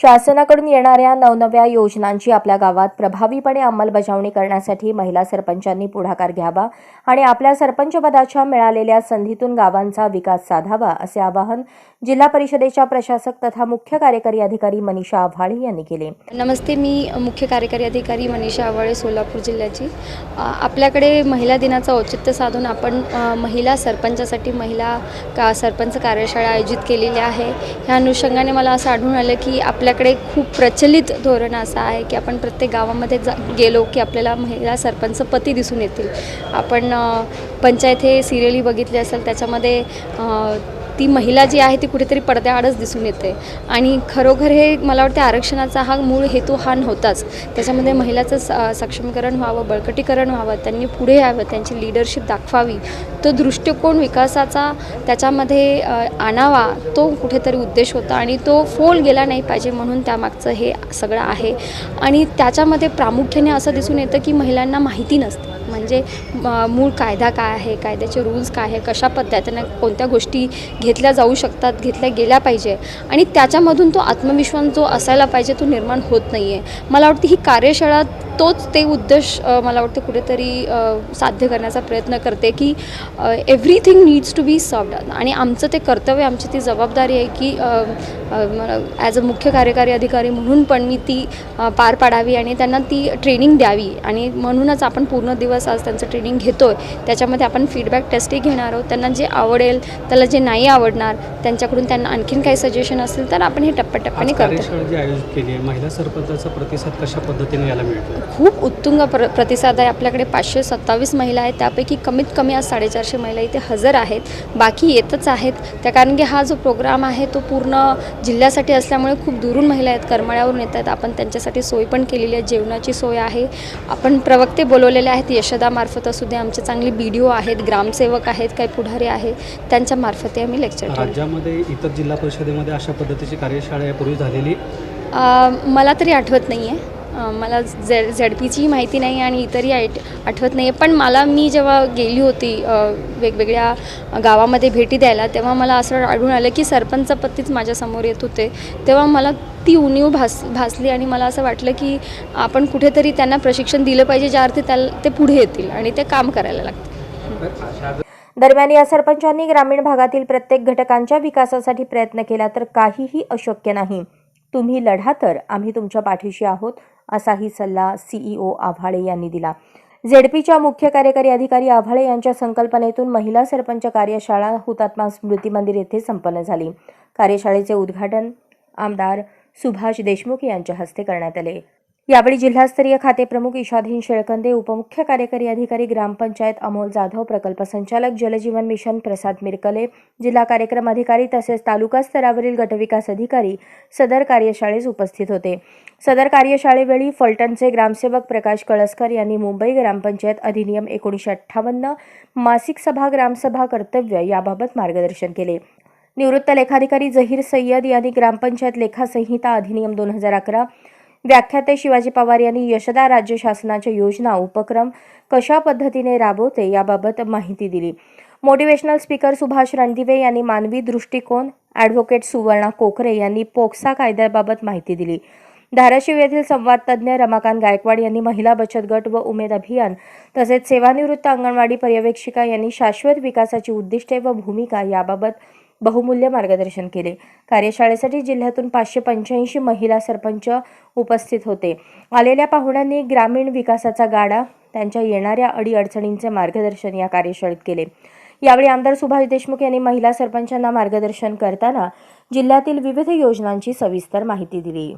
शासनाकडून येणाऱ्या नवनव्या योजनांची आपल्या गावात प्रभावीपणे अंमलबजावणी करण्यासाठी महिला सरपंचांनी पुढाकार घ्यावा आणि आपल्या सरपंचपदाच्या मिळालेल्या संधीतून गावांचा विकास साधावा असे आवाहन जिल्हा परिषदेच्या प्रशासक तथा मुख्य कार्यकारी अधिकारी मनीषा आव्हाळे यांनी केले. नमस्ते मी मुख्य कार्यकारी अधिकारी मनीषा आव्हाळे सोलापूर जिल्ह्याची. आपल्याकडे महिला दिनाचं औचित्य साधून आपण महिला सरपंचासाठी महिला का सरपंच कार्यशाळा आयोजित केलेली आहे. ह्या अनुषंगाने मला असं आढळून आलं की आपल्या आपल्याकडे खूप प्रचलित धोरण असं आहे की आपण प्रत्येक गावामध्ये जा गेलो की आपल्याला महिला सरपंच पती दिसून येतील. आपण पंचायत हे सिरियली बघितली असेल त्याच्यामध्ये ती महिला जी आहे ती कुठेतरी पडद्याआडच दिसून येते. आणि खरोखर हे मला वाटते आरक्षणाचा हा मूळ हेतू हा नव्हताच. त्याच्यामध्ये महिलाचं स सक्षमीकरण व्हावं बळकटीकरण व्हावं त्यांनी पुढे यावं त्यांची लिडरशिप दाखवावी. तो दृष्टिकोन विकासाचा त्याच्यामध्ये आणावा तो कुठेतरी उद्देश होता आणि तो फोल गेला नाही पाहिजे म्हणून त्यामागचं हे सगळं आहे. आणि त्याच्यामध्ये प्रामुख्याने असं दिसून येतं की महिलांना माहिती नसते. म्हणजे मूळ कायदा काय आहे कायद्याचे रूल्स काय आहे कशा पद्धतीनं कोणत्या गोष्टी घेतल्या जाऊ शकतात घेतल्या गेल्या पाहिजे आणि त्याच्यामधून तो आत्मविश्वास जो असायला पाहिजे तो निर्माण होत नाही आहे मला वाटतं ही कार्यशाळा तोच ते उद्देश मला वाटतं कुठेतरी साध्य करण्याचा प्रयत्न करते की everything needs to be served आणि आमचं ते कर्तव्य आमची ती जबाबदारी आहे की ॲज अ मुख्य कार्यकारी अधिकारी म्हणून पण मी ती पार पाडावी आणि त्यांना ती ट्रेनिंग द्यावी. आणि म्हणूनच आपण पूर्ण दिवस आज त्यांचं ट्रेनिंग घेतो आहे त्याच्यामध्ये आपण फीडबॅक टेस्टही घेणार आहोत. त्यांना जे आवडेल त्याला जे नाही आवडणार त्यांच्याकडून त्यांना आणखीन काही सजेशन असेल तर आपण हे टप्प्याटप्प्याने करतो. जी आयोजित केली आहे महिला सरपंचाचा प्रतिसाद कशा पद्धतीने याला मिळतो खूप उत्तुंग प्र प्रतिसाद आहे. आपल्याकडे पाचशे सत्तावीस महिला आहेत. त्यापैकी कमीत कमी आज साडेचारशे महिला इथे हजर आहेत. बाकी येतच आहेत. त्या कारण की हा जो प्रोग्राम आहे तो पूर्ण जिल्ह्यासाठी असल्यामुळे खूप दुरून महिला आहेत. करमाळ्यावरून येत आहेत. आपण त्यांच्यासाठी सोय पण केलेली आहे. जेवणाची सोय आहे. आपण प्रवक्ते बोलवलेले आहेत. यशदामार्फत असू दे आमचे चांगले बी डी ओ आहेत ग्रामसेवक आहेत काही पुढारी आहेत. त्यांच्या मार्फतही आम्ही लेक्चर राज्यामध्ये इतर जिल्हा परिषदेमध्ये अशा पद्धतीची कार्यशाळा यापूर्वी झालेली? मला तरी आठवत नाही आहे मला झेड झेड पीचीही माहिती नाही आणि इतरही आयट आठवत नाही आहे पण मला मी जेव्हा गेली होती वेगवेगळ्या गावामध्ये भेटी द्यायला तेव्हा मला असं आढळून आलं की सरपंच पत्तीच माझ्यासमोर येत होते. तेव्हा मला ती उणीव भास भासली आणि मला असं वाटलं की आपण कुठेतरी त्यांना प्रशिक्षण दिलं पाहिजे ज्या अर्थी त्याला ते पुढे येतील आणि ते काम करायला लागतील. दरम्यान या सरपंचांनी ग्रामीण भागातील प्रत्येक घटकांच्या विकासासाठी प्रयत्न केला तर काहीही अशक्य नाही. तुम्ही लढा तर आम्ही तुमच्या पाठीशी आहोत. असाही सल्ला सीईओ आव्हाळे यांनी दिला. झेडपीच्या मुख्य कार्यकारी अधिकारी आव्हाळे यांच्या संकल्पनेतून महिला सरपंच कार्यशाळा हुतात्मा स्मृती मंदिर येथे संपन्न झाली. कार्यशाळेचे उद्घाटन आमदार सुभाष देशमुख यांच्या हस्ते करण्यात आले. यावेळी जिल्हास्तरीय खाते प्रमुख ईशाधीन शेळकंदे उपमुख्य कार्यकारी अधिकारी ग्रामपंचायत अमोल जाधव प्रकल्प संचालक जलजीवन मिशन प्रसाद मिरकले जिल्हा कार्यक्रम अधिकारी तसेच तालुका स्तरावरील गटविकास अधिकारी सदर कार्यशाळेस उपस्थित होते. सदर कार्यशाळेवेळी फलटणचे ग्रामसेवक प्रकाश कळसकर यांनी मुंबई ग्रामपंचायत अधिनियम एकोणीसशे अठ्ठावन्न मासिक सभा ग्रामसभा कर्तव्य याबाबत मार्गदर्शन केले. निवृत्त लेखाधिकारी जहीर सय्यद यांनी ग्रामपंचायत लेखा संहिता अधिनियम दोन हजार अकरा व्याख्याते शिवाजी पवार यांनी यशदा राज्य शासनाच्या योजना उपक्रम कशा पद्धतीने राबवते याबाबत माहिती दिली. मोटिवेशनल स्पीकर सुभाष रणदिवे यांनी मानवी दृष्टिकोन ॲडव्होकेट सुवर्णा कोकरे यांनी पोक्सा कायद्याबाबत माहिती दिली. धाराशिव येथील संवाद तज्ज्ञ रमाकांत गायकवाड यांनी महिला बचत गट व उमेद अभियान तसेच सेवानिवृत्त अंगणवाडी पर्यवेक्षिका यांनी शाश्वत विकासाची उद्दिष्टे व भूमिका याबाबत बहुमूल्य मार्गदर्शन केले. कार्यशाळेसाठी जिल्ह्यातून पाचशे पंच्याऐंशी महिला सरपंच उपस्थित होते. आलेल्या पाहुण्यांनी ग्रामीण विकासाचा गाडा त्यांच्या येणाऱ्या अडीअडचणींचे मार्गदर्शन या कार्यशाळेत केले. यावेळी आमदार सुभाष देशमुख यांनी महिला सरपंचांना मार्गदर्शन करताना जिल्ह्यातील विविध योजनांची सविस्तर माहिती दिली.